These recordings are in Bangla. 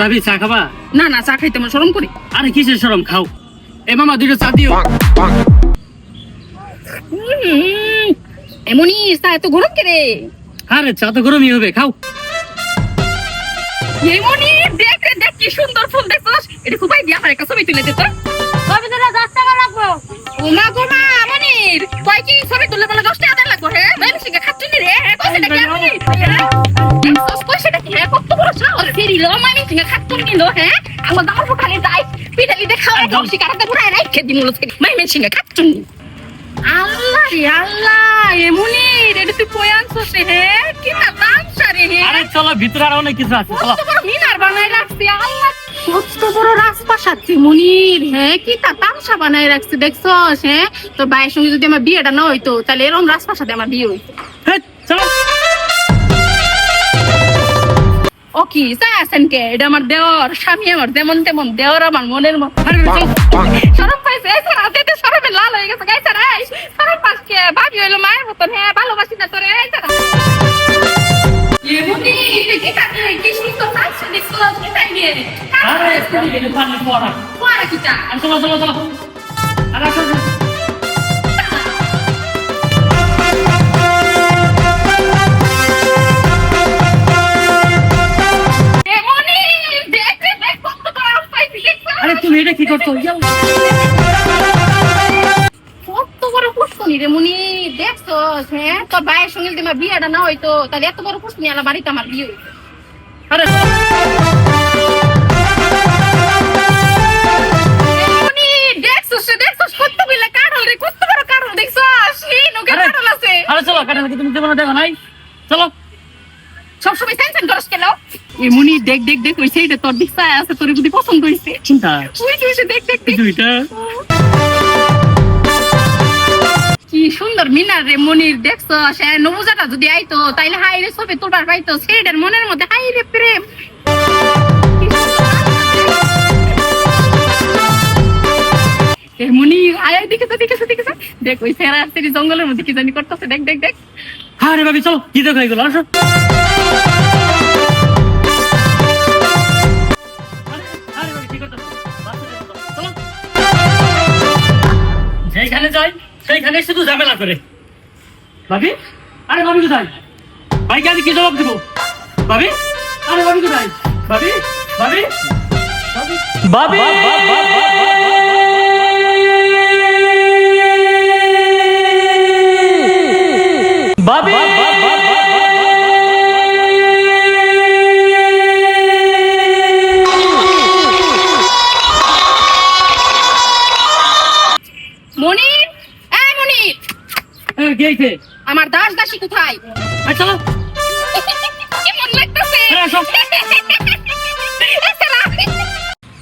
ভাবি চা খাবা? না না চা খাইতে আমার শরম করি। আরে কিসের শরম? খাও। এ মামা দুটো চা দিও। এমনই চা এত গরম কে রে আরে চা তো গরমই হবে খাও। এমনই দেখ রে, দেখ কি সুন্দর ফুল দেখছস। এটা খুবই দিয়া আমার একটা ছবি তুলে দে তো। কবে তোরা দশ টাকা লাগবো। ওমা গো মা মনির কয় কি ছবি তুললে বলে দশ টাকা লাগবো হ্যাঁ ভাই সিঙ্গা খাচ্ছি রে? হ্যাঁ কইছে কি ফেরিল মামি নিল হ্যাঁ? আমার দাম খালি যাই দেখাও দশ পুরাই মামি খাচ্ছি আল্লাহ রে আল্লাহ তুই কই আনছস রে কি না তামসা রে হ্যাঁ আরে চলো ভিতরে আর অনেক কিছু আছে চলো। বড় মিনার বানায় রাখছে আল্লাহ। কত বড় রাজপ্রাসাদ মনির হ্যাঁ কি তা তামসা বানায় রাখছে দেখছস হ্যাঁ তো ভাইয়ের সঙ্গে যদি আমার বিয়েটা না হইতো তাহলে এরকম রাজপ্রাসাদে আমার বিয়ে হইতো। চলো। ও কি? আছেন কে? এটা আমার দেওর স্বামী আমার যেমন তেমন দেওর আমার মনের মতো। সরম পাইছে এই স্যার হাতে সরমে লাল হয়ে গেছে গাই স্যার এই সরম পাইছে ভাবি হইল মায়ের মতন হ্যাঁ ভালোবাসি না তোরে এই স্যার। কি কি কি আরে চলো চলো চলো। এটা কি যাও। কত বড় পুষ্কনি রে মুনি দেখছ হ্যাঁ? তোর ভাইয়ের সঙ্গে বিয়েটা না হইতো তাহলে এত বড় পুষ্কনি আলা বাড়িতে আমার বিয়ে হইতো। আরে। আরে। চলো তুমি দেবো না দেখো নাই। চলো। সবসময় সেন সেন করস কেন? এ মুনি দেখ দেখ দেখ ওই সেইটা তোর দিশা আছে তোর যদি পছন্দ হইছে। চিন্তা তুই তুই দেখ দেখ দেখ। দুইটা। কি সুন্দর মিনার রে মনির দেখছ? সে নবুজাটা যদি আইতো তাইলে হাই রে ছবি তোলবার পাইতো। মনের মধ্যে হাই রে প্রেম। আয় আয় দেখেছ দেখেছ দেখেছ দেখ ওই সেরা জঙ্গলের মধ্যে কি জানি করতেছে। দেখ দেখ দেখ। আরে ভাবি চলো কি দেখো এগুলো আসো। ভাবি। যেইখানে যাই, সেইখানে শুধু ঝামেলা করে। ভাবি? আরে ভাবি কোথায়? ভাইকে আমি কি জবাব দেবো? ভাবি? আরে ভাবি কোথায়? ভাবি? ভাবি? ভাবি? ভাবি? মনির গেইছে আমার দাস দাসী কোথায়? আচ্ছা চলো। কেমন লাগতেছে?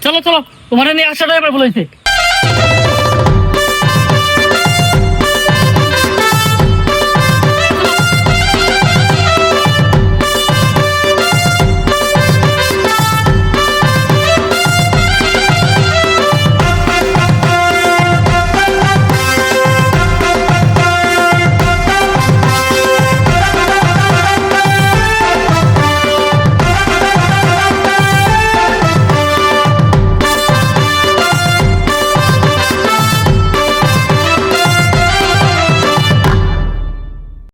চলো চলো। তোমার নিয়ে আসাটাই এবার বলেছে